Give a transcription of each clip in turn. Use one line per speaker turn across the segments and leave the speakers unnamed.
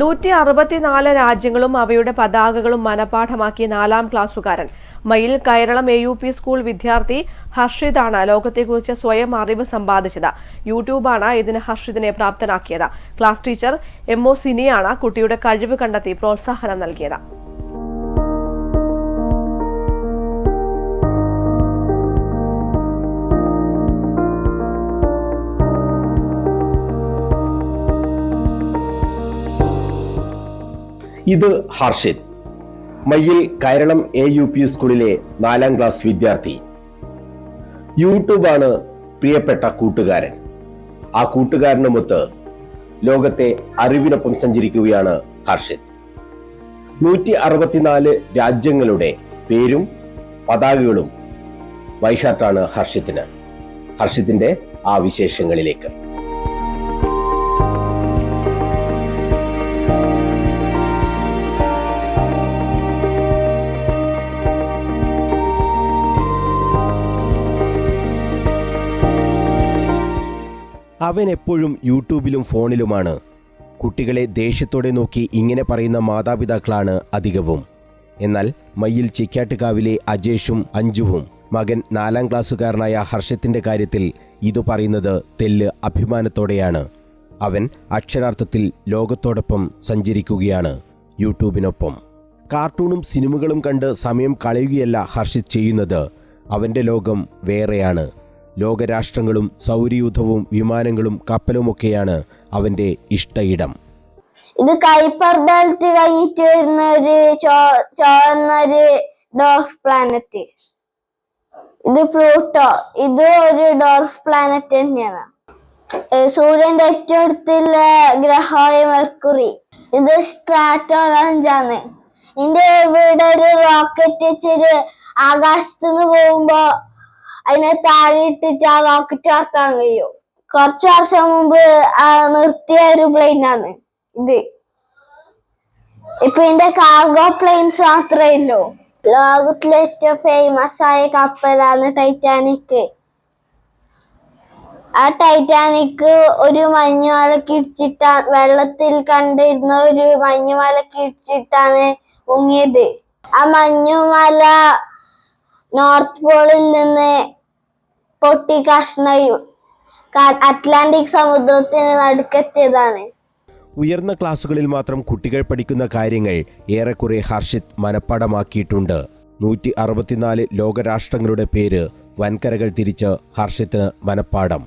നൂറ്റി അറുപത്തിനാല് രാജ്യങ്ങളും അവയുടെ പതാകകളും മനപാഠമാക്കി നാലാം ക്ലാസ്സുകാരൻ. Mayyil Kairalam A U P school വിദ്യാർത്ഥി ഹർഷിതാണ് ലോകത്തെക്കുറിച്ച് സ്വയം അറിവ് സമ്പാദിച്ചത്. യൂട്യൂബാണ് ഇതിന് ഹർഷിദിനെ പ്രാപ്തനാക്കിയത്. ക്ലാസ് ടീച്ചർ എം ഒ സിനിയാണ് കുട്ടിയുടെ കഴിവ് കണ്ടെത്തി പ്രോത്സാഹനം നൽകിയത്.
ഇത് Harshith. Mayyil Kairalam A U P സ്കൂളിലെ നാലാം ക്ലാസ് വിദ്യാർത്ഥി. യൂട്യൂബാണ് പ്രിയപ്പെട്ട കൂട്ടുകാരൻ. ആ കൂട്ടുകാരനുമൊത്ത് ലോകത്തെ അറിവിനൊപ്പം സഞ്ചരിക്കുകയാണ് ഹർഷിത്. നൂറ്റി അറുപത്തിനാല് രാജ്യങ്ങളുടെ പേരും പതാകകളും വൈഷാട്ടാണ് ഹർഷിത്തിന്. ഹർഷിത്തിന്റെ ആ വിശേഷങ്ങളിലേക്ക്. അവൻ എപ്പോഴും യൂട്യൂബിലും ഫോണിലുമാണ്. കുട്ടികളെ ദേഷ്യത്തോടെ നോക്കി ഇങ്ങനെ പറയുന്ന മാതാപിതാക്കളാണ് അധികവും. എന്നാൽ മയ്യിൽ ചിക്കാട്ടുകാവിലെ അജേഷും അഞ്ജുവും മകൻ നാലാം ക്ലാസ്സുകാരനായ ഹർഷത്തിന്റെ കാര്യത്തിൽ ഇതു പറയുന്നത് തെല്ല് അഭിമാനത്തോടെയാണ്. അവൻ അക്ഷരാർത്ഥത്തിൽ ലോകത്തോടൊപ്പം സഞ്ചരിക്കുകയാണ് യൂട്യൂബിനൊപ്പം. കാർട്ടൂണും സിനിമകളും കണ്ട് സമയം കളയുകയല്ല ഹർഷിത് ചെയ്യുന്നത്. അവന്റെ ലോകം വേറെയാണ്. ലോകരാഷ്ട്രങ്ങളും സൗരയൂഥവും വിമാനങ്ങളും കപ്പലുമൊക്കെയാണ് അവന്റെ ഇഷ്ടയിടം.
ഇത് കൈപ്പർ ബെൽറ്റ് കഴിഞ്ഞിട്ട് വരുന്ന ഒരു ചോന്നൊരു ഡോർഫ് പ്ലാനറ്റ്. ഇത് പ്ലൂട്ടോ. ഇത് ഒരു ഡോർഫ് പ്ലാനറ്റ് തന്നെയാണ്. സൂര്യന്റെ ഏറ്റവും അടുത്തുള്ള ഗ്രഹമായ മെർക്കുറി. ഇത് സ്ട്രാറ്റോ ലഞ്ചാണ് ഇതിന്റെ ഇവിടെ ഒരു റോക്കറ്റ് വെച്ചൊരു ആകാശത്തുനിന്ന് പോകുമ്പോ അതിനെ താഴെ ഇട്ടിട്ട് ആ വാക്ക് ചാർത്താൻ കഴിയും. കുറച്ച് വർഷം മുമ്പ് നിർത്തിയ ഒരു പ്ലെയിൻ ആണ് ഇത്. ഇപ്പൊ ഇതിന്റെ കാർഗോ പ്ലെയിൻസ് മാത്രമേ ഉള്ളൂ. ലോകത്തിലെ ഏറ്റവും ഫേമസ് ആയ കപ്പലാണ് ടൈറ്റാനിക് ആ ടൈറ്റാനിക് ഒരു മഞ്ഞുമലക്ക് ഇടിച്ചിട്ടാ വെള്ളത്തിൽ കണ്ടിരുന്ന ഒരു മഞ്ഞുമലക്ക് ഇടിച്ചിട്ടാണ് മുങ്ങിയത്. ആ മഞ്ഞുമല നോർത്ത് പോളിൽ നിന്ന് പൊട്ടി കഷ്ണയും അറ്റ്ലാന്റിക് സമുദ്രത്തിന് നടുക്കെത്തിയതാണ്.
ഉയർന്ന ക്ലാസ്സുകളിൽ മാത്രം കുട്ടികൾ പഠിക്കുന്ന കാര്യങ്ങൾ ഏറെക്കുറെ ഹർഷിത് മനപ്പാടമാക്കിയിട്ടുണ്ട്. നൂറ്റി അറുപത്തിനാല് ലോകരാഷ്ട്രങ്ങളുടെ പേര് വൻകരകൾ തിരിച്ച് ഹർഷിത്തിന് മനപ്പാടം.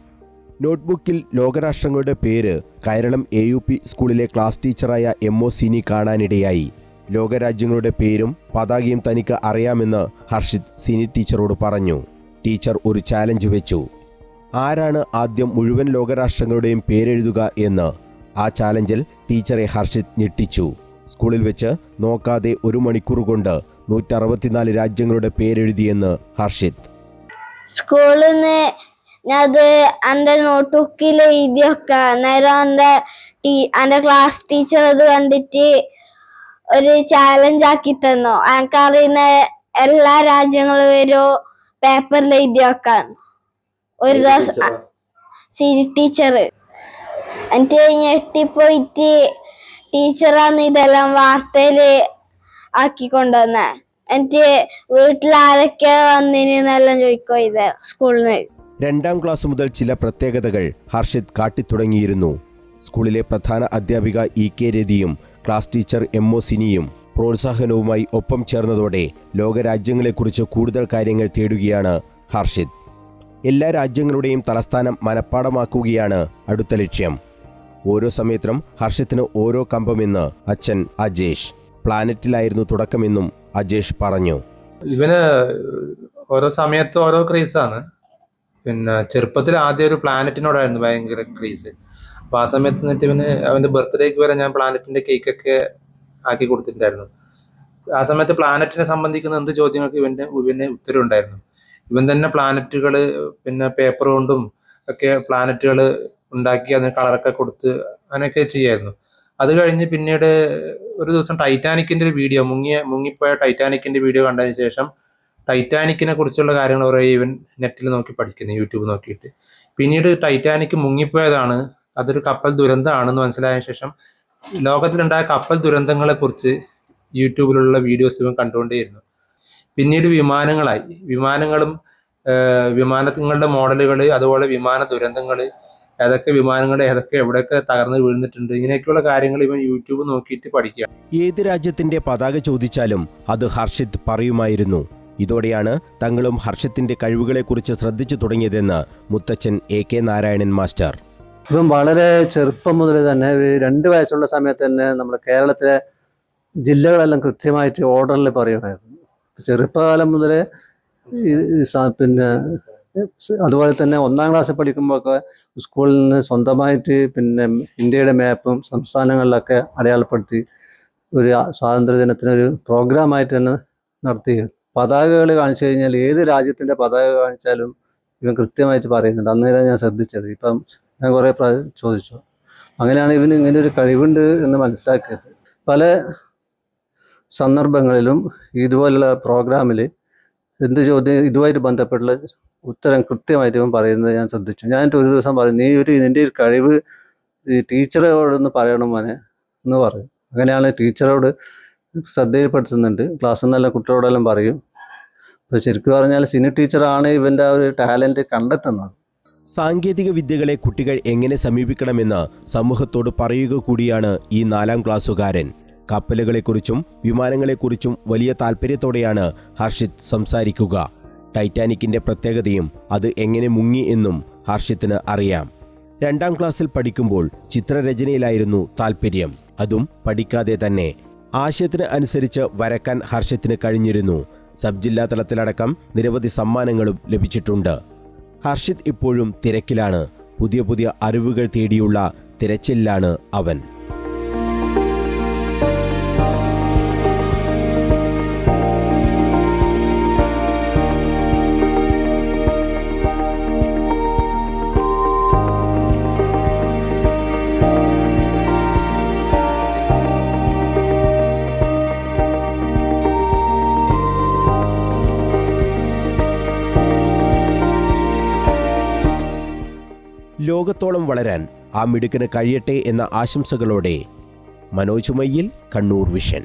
നോട്ട്ബുക്കിൽ ലോകരാഷ്ട്രങ്ങളുടെ പേര് കേരളം എ യു പി സ്കൂളിലെ ക്ലാസ് ടീച്ചറായ എം ഒ സിനി കാണാനിടയായി. ലോകരാജ്യങ്ങളുടെ പേരും പതാകയും തനിക്ക് അറിയാമെന്ന് ഹർഷിത് സിനി ടീച്ചറോട് പറഞ്ഞു. ടീച്ചർ ഒരു ചാലഞ്ച് വെച്ചു. ആരാണ് ആദ്യം മുഴുവൻ ലോകരാഷ്ട്രങ്ങളുടെയും പേരെഴുതുക എന്ന്? ആ ചാലഞ്ചിൽ ടീച്ചറെ ഹർഷിത് ഞെട്ടിച്ചു. സ്കൂളിൽ വെച്ച് നോക്കാതെ ഒരു മണിക്കൂർ കൊണ്ട് നൂറ്ററുപത്തിനാല് രാജ്യങ്ങളുടെ പേരെഴുതിയെന്ന് ഹർഷിത്.
സ്കൂളിൽ നിന്ന് ഞാനത് എന്റെ നോട്ട്ബുക്കിൽ എഴുതിയൊക്കെ. അന്നേരം എന്റെ ടീ എന്റെ ക്ലാസ് ടീച്ചർ അത് കണ്ടിട്ട് ഒരു ചാലഞ്ച് ആക്കി തന്നു. എനിക്കറിയുന്ന എല്ലാ രാജ്യങ്ങളും ഒരു പേപ്പറിൽ എഴുതി വെക്കാൻ. ഒരു ദിവസം സിരി ടീച്ചർ എന്നിട്ട് ഞെട്ടിപ്പോയിട്ട് ടീച്ചറാണ് ഇതെല്ലാം വാർത്തയിൽ ആക്കി കൊണ്ടുവന്നെ. എന്നിട്ട് വീട്ടിൽ ആരൊക്കെ വന്നിനെന്നെല്ലാം ചോദിക്കോ ഇത് സ്കൂളിൽ നിന്ന്
രണ്ടാം ക്ലാസ് മുതൽ ചില പ്രത്യേകതകൾ ഹർഷിത് കാട്ടിത്തുടങ്ങിയിരുന്നു. സ്കൂളിലെ പ്രധാന അധ്യാപിക ഇ കെ രതിയും ക്ലാസ് ടീച്ചർ എം ഒ സിനിയും. പ്രോത്സാഹനവുമായി ഒപ്പം ചേർന്നതോടെ ലോകരാജ്യങ്ങളെക്കുറിച്ച് കൂടുതൽ കാര്യങ്ങൾ തേടുകയാണ് ഹർഷിത്. എല്ലാ രാജ്യങ്ങളുടെയും തലസ്ഥാനം മനഃപ്പാടമാക്കുകയാണ് അടുത്ത ലക്ഷ്യം. ഓരോ സമയത്തിനും ഹർഷത്തിന് ഓരോ കമ്പമെന്ന് അച്ഛൻ അജേഷ്. പ്ലാനറ്റിലായിരുന്നു തുടക്കമെന്നും അജേഷ് പറഞ്ഞു.
ഇവന് ഓരോ സമയത്ത് ഓരോ ക്രീസാണ്. പിന്നെ ചെറുപ്പത്തിൽ ആദ്യം ഒരു പ്ലാനറ്റിനോടായിരുന്നു ഭയങ്കര ക്രീസ്. അപ്പോൾ ആ സമയത്ത് നിന്നിട്ട് ഇവന് അവന്റെ ബർത്ത്ഡേക്ക് വരെ ഞാൻ പ്ലാനറ്റിന്റെ കേക്കൊക്കെ ആക്കി കൊടുത്തിട്ടുണ്ടായിരുന്നു. ആ സമയത്ത് പ്ലാനറ്റിനെ സംബന്ധിക്കുന്ന എന്ത് ചോദ്യങ്ങൾക്ക് ഇവന്റെ ഇവന് ഉത്തരവുണ്ടായിരുന്നു ഇവൻ തന്നെ പ്ലാനറ്റുകൾ പിന്നെ പേപ്പർ കൊണ്ടും ഒക്കെ പ്ലാനറ്റുകൾ ഉണ്ടാക്കി അതിന് കളറൊക്കെ കൊടുത്ത് അങ്ങനെയൊക്കെ ചെയ്യായിരുന്നു. അത് കഴിഞ്ഞ് പിന്നീട് ഒരു ദിവസം ടൈറ്റാനിക്കിന്റെ ഒരു വീഡിയോ മുങ്ങിയ മുങ്ങിപ്പോയ ടൈറ്റാനിക്കിന്റെ വീഡിയോ കണ്ടതിന് ശേഷം ടൈറ്റാനിക്കിനെ കുറിച്ചുള്ള കാര്യങ്ങൾ കുറേ ഇവൻ നെറ്റിൽ നോക്കി പഠിക്കുന്നു യൂട്യൂബ് നോക്കിയിട്ട്. പിന്നീട് ടൈറ്റാനിക് മുങ്ങിപ്പോയതാണ് അതൊരു കപ്പൽ ദുരന്തമാണെന്ന് മനസ്സിലായ ശേഷം ലോകത്തിലുണ്ടായ കപ്പൽ ദുരന്തങ്ങളെ കുറിച്ച് യൂട്യൂബിലുള്ള വീഡിയോസ് ഇവൻ കണ്ടുകൊണ്ടേയിരുന്നു. പിന്നീട് വിമാനങ്ങളായി. വിമാനങ്ങളും വിമാനങ്ങളുടെ മോഡലുകൾ അതുപോലെ വിമാന ദുരന്തങ്ങൾ ഏതൊക്കെ വിമാനങ്ങൾ ഏതൊക്കെ എവിടെയൊക്കെ തകർന്ന് വീഴുന്നിട്ടുണ്ട് ഇങ്ങനെയൊക്കെയുള്ള കാര്യങ്ങൾ ഇവൻ യൂട്യൂബ് നോക്കിയിട്ട് പഠിക്കുക.
ഏത് രാജ്യത്തിന്റെ പതാക ചോദിച്ചാലും അത് ഹർഷിത് പറയുമായിരുന്നു. ഇതോടെയാണ് തങ്ങളും ഹർഷത്തിന്റെ കഴിവുകളെക്കുറിച്ച് ശ്രദ്ധിച്ചു തുടങ്ങിയതെന്ന് മുത്തച്ഛൻ എ കെ നാരായണൻ മാസ്റ്റർ.
ഇവൻ വളരെ ചെറുപ്പം മുതൽ തന്നെ രണ്ട് വയസ്സുള്ള സമയത്ത് തന്നെ നമ്മുടെ കേരളത്തിലെ ജില്ലകളെല്ലാം കൃത്യമായിട്ട് ഓർഡറിൽ പറയുമായിരുന്നു. ചെറുപ്പകാലം മുതലേ പിന്നെ അതുപോലെ തന്നെ ഒന്നാം ക്ലാസ്സിൽ പഠിക്കുമ്പോഴൊക്കെ സ്കൂളിൽ നിന്ന് സ്വന്തമായിട്ട് പിന്നെ ഇന്ത്യയുടെ മാപ്പും സംസ്ഥാനങ്ങളിലൊക്കെ അടയാളപ്പെടുത്തി ഒരു സ്വാതന്ത്ര്യദിനത്തിനൊരു പ്രോഗ്രാമായിട്ട് തന്നെ നടത്തി. പതാകകൾ കാണിച്ചു കഴിഞ്ഞാൽ ഏത് രാജ്യത്തിന്റെ പതാക കാണിച്ചാലും ഇവൻ കൃത്യമായിട്ട് പറയുന്നുണ്ട്. അന്നേരം ഞാൻ ശ്രദ്ധിച്ചത്. ഇപ്പം ഞാൻ കുറേ പ്രാവശ്യം ചോദിച്ചു. അങ്ങനെയാണ് ഇവന് ഇങ്ങനെ ഒരു കഴിവുണ്ട് എന്ന് മനസ്സിലാക്കിയത്. പല സന്ദർഭങ്ങളിലും ഇതുപോലുള്ള പ്രോഗ്രാമിൽ എന്ത് ചോദ്യം ഇതുമായിട്ട് ബന്ധപ്പെട്ടുള്ള ഉത്തരം കൃത്യമായിട്ട് ഇവൻ പറയുന്നത് ഞാൻ ശ്രദ്ധിച്ചു. ഞാൻ ഒരു ദിവസം പറഞ്ഞു നീ ഒരു നിന്റെ ഒരു കഴിവ് ഈ ടീച്ചറോടൊന്ന് പറയണം മോനെ എന്ന് പറയും അങ്ങനെയാണ് ടീച്ചറോട് ശ്രദ്ധയിൽപ്പെടുത്തുന്നുണ്ട്. ക്ലാസ്സിൽ നിന്നെല്ലാം കുട്ടികളോടെല്ലാം പറയും. അപ്പോൾ ശരിക്കും പറഞ്ഞാൽ സിനി ടീച്ചറാണ് ഇവന്റെ ആ ഒരു ടാലന്റ് കണ്ടെത്തുന്നത്.
സാങ്കേതിക വിദ്യകളെ കുട്ടികൾ എങ്ങനെ സമീപിക്കണമെന്ന് സമൂഹത്തോട് പറയുക കൂടിയാണ് ഈ നാലാം ക്ലാസ്സുകാരൻ. കപ്പലുകളെക്കുറിച്ചും വിമാനങ്ങളെക്കുറിച്ചും വലിയ താല്പര്യത്തോടെയാണ് ഹർഷിത് സംസാരിക്കുക. ടൈറ്റാനിക്കിന്റെ പ്രത്യേകതയും അത് എങ്ങനെ മുങ്ങി എന്നും ഹർഷിത്തിന് അറിയാം. രണ്ടാം ക്ലാസ്സിൽ പഠിക്കുമ്പോൾ ചിത്രരചനയിലായിരുന്നു താല്പര്യം. അതും പഠിക്കാതെ തന്നെ. ആശയത്തിന് അനുസരിച്ച് വരക്കാൻ ഹർഷത്തിന് കഴിഞ്ഞിരുന്നു. സബ് ജില്ലാ തലത്തിലടക്കം നിരവധി സമ്മാനങ്ങളും ലഭിച്ചിട്ടുണ്ട്. ഹർഷിത് ഇപ്പോഴും തിരക്കിലാണ്. പുതിയ പുതിയ അറിവുകൾ തേടിയുള്ള തിരച്ചിലാണ് അവൻ. ലോകത്തോളം വളരാൻ ആ മിടുക്കിന് കഴിയട്ടെ എന്ന ആശംസകളോടെ മനോജ് മയ്യിൽ കണ്ണൂർ വിഷൻ.